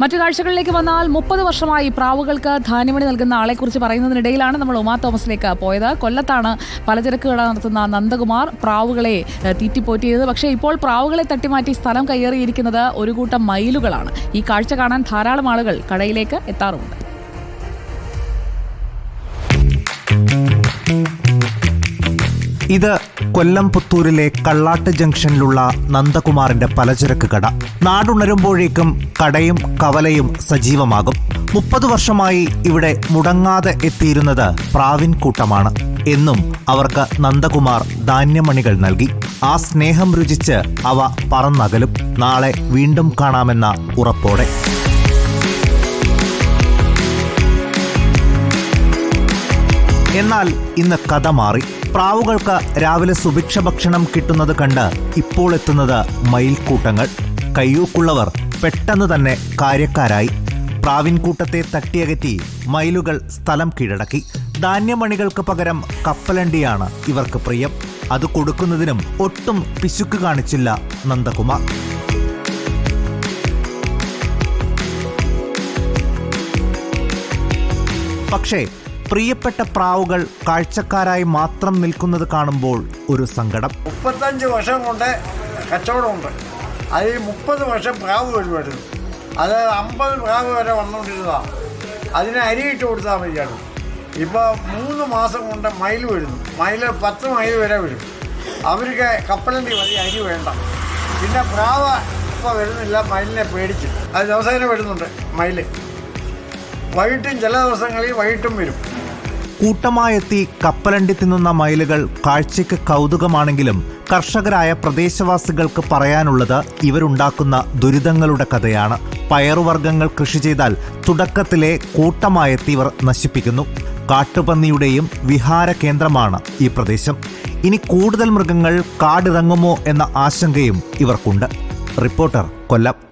മറ്റു കാഴ്ചകളിലേക്ക് വന്നാൽ മുപ്പത് വർഷമായി പ്രാവുകൾക്ക് ധാന്യമണി നൽകുന്ന ആളെക്കുറിച്ച് പറയുന്നതിനിടയിലാണ് നമ്മൾ ഉമാ തോമസിലേക്ക് പോയത്. കൊല്ലത്താണ് പലചരക്ക് കട നടത്തുന്ന നന്ദകുമാർ പ്രാവുകളെ തീറ്റിപ്പോറ്റിയത്. പക്ഷേ ഇപ്പോൾ പ്രാവുകളെ തട്ടിമാറ്റി സ്ഥലം കയ്യേറിയിരിക്കുന്നത് ഒരു കൂട്ടം മയിലുകളാണ്. ഈ കാഴ്ച കാണാൻ ധാരാളം ആളുകൾ കടയിലേക്ക് എത്താറുമുണ്ട് ഇത് കൊല്ലം പുത്തൂരിലെ കള്ളാട്ട് ജംഗ്ഷനിലുള്ള നന്ദകുമാറിന്റെ പലചരക്ക് കട. നാടുണരുമ്പോഴേക്കും കടയും കവലയും സജീവമാകും. മുപ്പത് വർഷമായി ഇവിടെ മുടങ്ങാതെ എത്തിയിരുന്നത് പ്രാവിൻ കൂട്ടമാണ് എന്നും അവർക്ക് നന്ദകുമാർ ധാന്യമണികൾ നൽകി. ആ സ്നേഹം രുചിച്ച് അവ പറന്നകലും. നാളെ വീണ്ടും കാണാമെന്ന ഉറപ്പോടെ. എന്നാൽ ഇന്ന് കഥ മാറി. പ്രാവുകൾക്ക് രാവിലെ സുഭിക്ഷ ഭക്ഷണം കിട്ടുന്നത് കണ്ട് ഇപ്പോൾ എത്തുന്നത് മയിൽക്കൂട്ടങ്ങൾ. കയ്യൂക്കുള്ളവർ പെട്ടെന്ന് തന്നെ കാര്യക്കാരായി. പ്രാവിൻകൂട്ടത്തെ തട്ടിയകറ്റി മയിലുകൾ സ്ഥലം കീഴടക്കി. ധാന്യമണികൾക്ക് പകരം കപ്പലണ്ടിയാണ് ഇവർക്ക് പ്രിയം. അത് കൊടുക്കുന്നതിനും ഒട്ടും പിശുക്ക് കാണിച്ചില്ല നന്ദകുമാർ. പക്ഷേ പ്രിയപ്പെട്ട പ്രാവുകൾ കാഴ്ചക്കാരായി മാത്രം നിൽക്കുന്നത് കാണുമ്പോൾ ഒരു സങ്കടം. മുപ്പത്തഞ്ച് വർഷം കൊണ്ട് കച്ചവടമുണ്ട്. അതിൽ മുപ്പത് വർഷം പ്രാവ് വരുമായിരുന്നു. അത് അമ്പത് പ്രാവ് വരെ വന്നുകൊണ്ടിരുന്നതാണ് അതിന് അരിയിട്ട് കൊടുത്താൽ മതിയാണ് ഇപ്പോൾ മൂന്ന് മാസം കൊണ്ട് മയിൽ വരുന്നു. മയിൽ പത്ത് മൈൽ വരെ വരും. അവർക്ക് കപ്പലണ്ടി മതി അരി വേണ്ട. പിന്നെ പ്രാവ ഇപ്പോൾ വരുന്നില്ല മയിലിനെ പേടിച്ച് അത് ദിവസേന വരുന്നുണ്ട് മയിൽ വൈകിട്ടും ചില ദിവസങ്ങളിൽ വൈകിട്ടും വരും. കൂട്ടമായെത്തി കപ്പലണ്ടി തിന്നുന്ന മയിലുകൾ കാഴ്ചയ്ക്ക് കൗതുകമാണെങ്കിലും കർഷകരായ പ്രദേശവാസികൾക്ക് പറയാനുള്ളത് ഇവരുണ്ടാക്കുന്ന ദുരിതങ്ങളുടെ കഥയാണ്. പയറുവർഗങ്ങൾ കൃഷി ചെയ്താൽ തുടക്കത്തിലെ കൂട്ടമായെത്തി ഇവർ നശിപ്പിക്കുന്നു. കാട്ടുപന്നിയുടെയും വിഹാര കേന്ദ്രമാണ് ഈ പ്രദേശം. ഇനി കൂടുതൽ മൃഗങ്ങൾ കാടിറങ്ങുമോ എന്ന ആശങ്കയും ഇവർക്കുണ്ട്. റിപ്പോർട്ടർ കൊല്ലം.